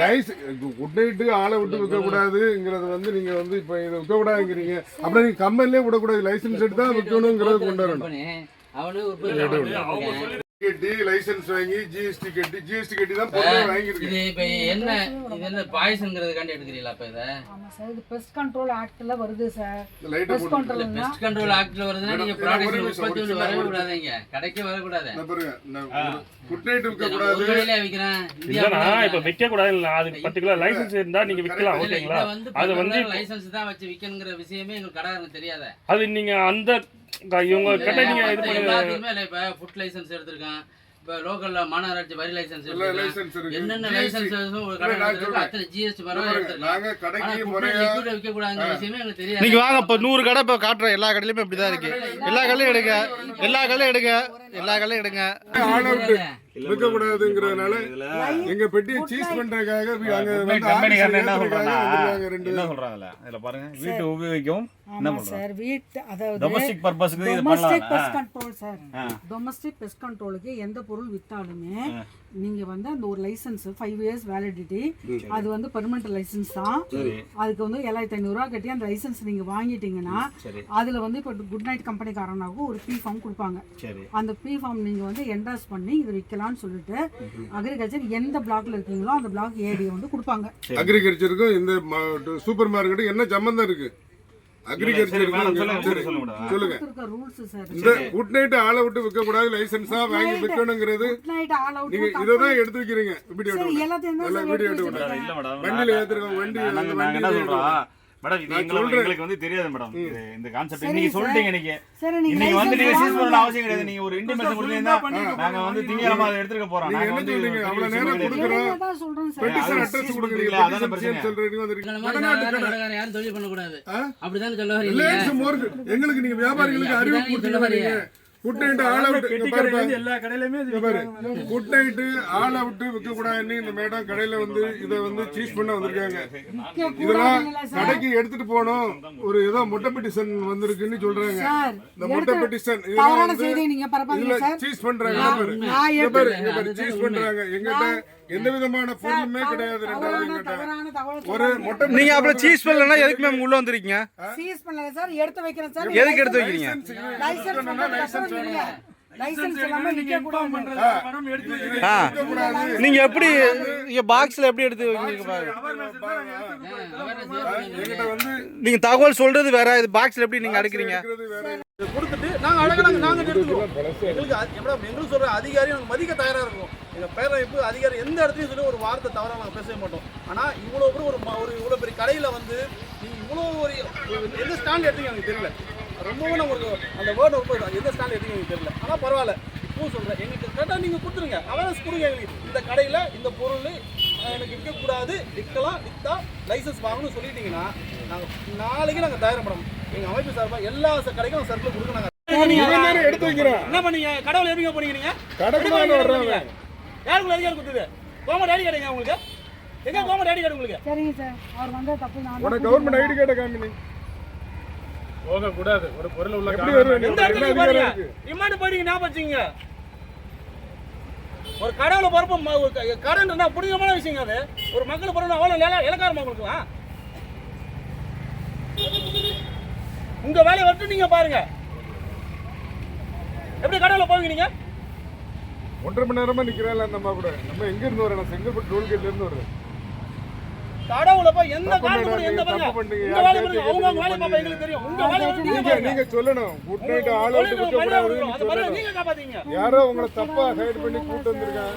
Lies good night ஆளை விட்டு விற்க கூடாதுங்கிறது வந்து நீங்க வந்து இப்ப இதை விற்க கூடாதுங்கிறீங்க அப்புறம் நீங்க கம்பெனிலே விடக்கூடாது. லைசன்ஸ் எடுத்து தான் விற்கணுங்கிறத கொண்டு வரணும் அவனு கட்டி லைசன்ஸ் வாங்கி ஜிஎஸ்டி கட்டி ஜிஎஸ்டி கட்டி தான் பொருளே வாங்கியிருக்கீங்க இது இப்ப என்ன இது என்ன பாய்ஸ்ங்கிறதுக்காண்டி எடுக்கிறீங்களா இப்ப இத? ஆமா சார் இது பெஸ்ட் கண்ட்ரோல் ஆக்ட்ல வருது sir. Pest control pest control ஆக்ட்ல வருதுன்னா நீங்க ப்ராடக்ட் உற்பத்தி ஒரு ஒண்ணு வரவே. கூடாதுங்க கடைக்கு வரக்கூடாது. இந்த பாருங்க குட் நைட் விற்க கூடாது கடையில விக்கிறேன். இந்தியாவுல இப்ப விற்க கூடாது இல்ல அது பர்டிகுலர் லைசன்ஸ் இருந்தா நீங்க விற்கலாம் இல்ல, ஓகேங்களா? அது வந்து லைசன்ஸ் தான் வச்சு விக்கணுங்கிற விஷயமே எங்களுக்கு கடைக்காரனுக்கு தெரியாத. அது நீங்க அந்த இவங்க கிட்ட நீங்க இது பண்ணுங்க எல்லாத்துக்குமே இல்ல இப்ப ஃபுட் லைசன்ஸ் எடுத்திருக்கான். இப்ப லோக்கல்ல மாநகராட்சி வரி லைசன்ஸ் எடுத்திருக்கான். என்னென்ன லைசன்ஸ் ஒரு கடை. அத்தனை ஜிஎஸ்டி விற்க கூடாதுங்கிற விஷயமே தெரியாது. நீங்க வாங்க இப்ப நூறு கடை இப்ப காட்டுறேன். எல்லா கடையிலுமே இப்படிதான் இருக்கு. எல்லா கடையிலும் எடுங்க. எல்லா கடையிலும் எடுங்க. எல்லா கடையிலும் எடுங்க. விற்க கூடாதுங்கிறதுனால எங்க பெட்டியை சீஸ் பண்றதுக்காக அங்க என்ன ரெண்டு என்ன சொல்றாங்கல்ல? இதுல பாருங்க. வீட்டு உபயோகிக்கவும் என்ன ஆமா பண்றாங்க சார் வீட்டு அதாவது டொமஸ்டிக் பர்பஸ்க்கு இது domestic pest control sir. Domestic pest கண்ட்ரோலுக்கு எந்த பொருள் வித்தாலுமே நீங்க வந்து அந்த ஒரு லைசன்ஸ் ஃபைவ் இயர்ஸ் வேலிடிட்டி அது வந்து பெர்மனன்ட் லைசன்ஸ் தான். அதுக்கு வந்து ஏழாயிரத்தி ஐநூறுரூவா கட்டி அந்த லைசன்ஸ் நீங்க வாங்கிட்டீங்கன்னா அதுல வந்து இப்போ குட் நைட் கம்பெனிக்காரனாகவும் ஒரு பி ஃபார்ம் கொடுப்பாங்க. அந்த பி ஃபார்ம் நீங்க வந்து என்டாஸ் பண்ணி இதை விற்கலாம்னு சொல்லிட்டு அக்ரிகல்ச்சர் எந்த பிளாக்ல இருக்கீங்களோ அந்த பிளாக் ஏடியை வந்து கொடுப்பாங்க. அக்ரிகல்ச்சருக்கும் இந்த சூப்பர் மார்க்கெட்டுக்கும் என்ன சம்பந்தம் இருக்கு? சரி, மேடம், சொல்லுங்க, இந்த குட் நைட் ஆளை விட்டு விற்க கூடாது லைசன்ஸா வாங்கி விற்கணுங்கிறது நீங்க இதை தான் எடுத்து வைக்கிறீங்க வீடியோ வீடியோ வண்டியில ஏத்துறோம் வண்டி என்ன சொல்றோம்? மேடம் இது எங்களுக்கு வந்து தெரியாது மேடம் இந்த கான்செப்ட் சார். சொல்லிட்டீங்க நீங்க இன்னைக்கு வந்து நீங்க சீஸ் பண்ண. அவசியம் கிடையாது நீங்க ஒரு இன்டிமேஷன் கொடுத்தீங்கன்னா நாங்க வந்து திங்கக்கிழமை அதை எடுத்துக்க போறோம் நீங்க நாங்க என்ன வந்து அவ்வளவு நேரம். கொடுக்குறோம். பெட்டிஷன் அட்ரஸ் கொடுக்குறீங்க? அதான பிரச்சனை. சொல்றீங்க வந்திருக்கீங்க வடநாட்டு கடை யாரும் தொழில் பண்ணக்கூடாது ஆ? அப்படிதானே சொல்ல வரீங்க எங்களுக்கு நீங்க வியாபாரிகளுக்கு அறிவு அப்படிதான் கொடுத்து சொல்ல வரீங்க குட் நைட் ஆள் அவுட் எல்லா கடையிலுமே குட் நைட் ஆள் அவுட் விற்க கூடாதுன்னு இந்த மேடம் கடையில வந்து இத வந்து சீஸ் பண்ண வந்திருக்காங்க. இதெல்லாம்? கடைக்கு எடுத்துட்டு போகணும். ஒரு ஏதோ முட்டை பெட்டிஷன் வந்திருக்குன்னு சொல்றாங்க. இந்த முட்டை பெட்டிஷன். சீஸ் பண்றாங்க. பாரு. இங்க சீஸ். பண்றாங்க. எங்கிட்ட எந்த விதமான பொருளுமே கிடையாது ரெண்டாவது ஒரு. முட்டை நீங்க அப்புறம் சீஸ் பண்ணலன்னா எதுக்கு மேம் உள்ள வந்திருக்கீங்க? சீஸ் பண்ணல சார் எடுத்து வைக்கிறேன் சார். எதுக்கு எடுத்து வைக்கிறீங்க? லைசன்ஸ் நீங்க எப்படி பாக்ஸ்ல எப்படி எடுத்து நீங்க தகவல் சொல்றது வேற இது பாக்ஸ்ல எப்படி நீங்க அடுக்குறீங்க? கொடுத்துட்டு நாங்கள் அழகாக நாங்கள் நாங்கள் எடுத்துக்கிறோம் எங்களுக்கு எங்களுக்கு சொல்கிற அதிகாரி நாங்கள் மதிக்க தயாராக இருக்கும். எங்கள் பேரமைப்பு அதிகாரி எந்த இடத்துலையும் சொல்லி ஒரு வார்த்தை தவறாக நாங்கள் பேசவே மாட்டோம். ஆனால் இவ்வளோ பேர் ஒரு ஒரு இவ்வளோ பெரிய கடையில் வந்து நீங்கள் இவ்வளோ ஒரு ஒரு எந்த ஸ்டாண்ட் எடுத்தீங்க எனக்கு தெரியல. ரொம்பவும் நம்ம ஒரு அந்த வேர்டு ரொம்ப எந்த ஸ்டாண்ட் எனக்கு தெரியல. ஆனால் பரவாயில்ல. இப்பவும் சொல்கிறேன் எங்களுக்கு கரெக்டாக நீங்கள் கொடுத்துருங்க. அவேர்னஸ் கொடுங்க எங்களுக்கு. இந்த கடையில் இந்த பொருள் எனக்கு விற்கக்கூடாது. விற்கலாம் விற்றா லைசன்ஸ் வாங்கணும்னு சொல்லிட்டீங்கன்னா நாங்கள் நாளைக்கு நாங்கள் தயார் மேடம் எங்கள் அமைப்பு சார்பாக எல்லா ச- கடைக்கும் சர்க்கிள் கொடுக்க நாங்கள் எடுத்து வைக்கிறான். என்ன பண்ணீங்க? கடவுள் எப்படிங்க வர்றாங்க. யாருக்குள்ள அதிகாரம் கொடுத்தது? கவர்மெண்ட் ஐடி கார்டுங்க உங்களுக்கு? எங்க கவர்மெண்ட் ஐடி கார்டு உங்களுக்கு? சரிங்க சார். அவர் வந்தா தப்பு. நான் உனக்கு கவர்மெண்ட் ஐடி கார்டை காமினி போக கூடாது ஒரு பொருள் உள்ள எப்படி வருவேன் எந்த என்ன இடத்துக்கு அதிகாரம் பாருங்க இருக்கு இம்மாட்டு போயிட்டீங்க ஞாபகம் வச்சுங்க ஒரு கடவுளை பொறுப்பு கடன் புனிதமான விஷயங்க அது. ஒரு மக்கள் பொறுப்பு அவ்வளோ இல இலக்காரமா கொடுக்கலாம் உங்க வேலையை விட்டு நீங்க பாருங்க. எப்படி கடவுள போவீங்க நீங்க? ஒன்றரை மணி நேரமா நிக்கிறாள் அந்த அம்மா கூட. நம்ம எங்க இருந்து வரணும் செங்கல்பட்டு டோல்கேட்ல இருந்து வருது கடவுளை போய் எந்த காரணம் எந்த உங்க பாருங்க. அவங்க பாப்பா எங்களுக்கு தெரியும். நீங்க நீங்க பாருங்க. நீங்க சொல்லணும் குட் நைட் கூடாதுன்னு சொல்லணும். நீங்க காப்பாத்தீங்க. யாரோ உங்களை தப்பா ஹைட் பண்ணி கூட்டு வந்திருக்காங்க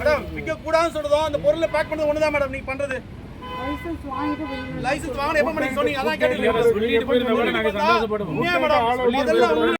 மேடம் விற்க கூடாதுன்னு சொல்றதோ அந்த பொருளை பேக் பண்ணது ஒண்ணுதான் மேடம். நீங்க பண்றது. லைசன்ஸ் வாங்கிட்டு வெளியில லைசன்ஸ் வாங்க எப்ப பண்ணி சொன்னீங்க? அதான் கேட்டீங்க நாங்க முதல்ல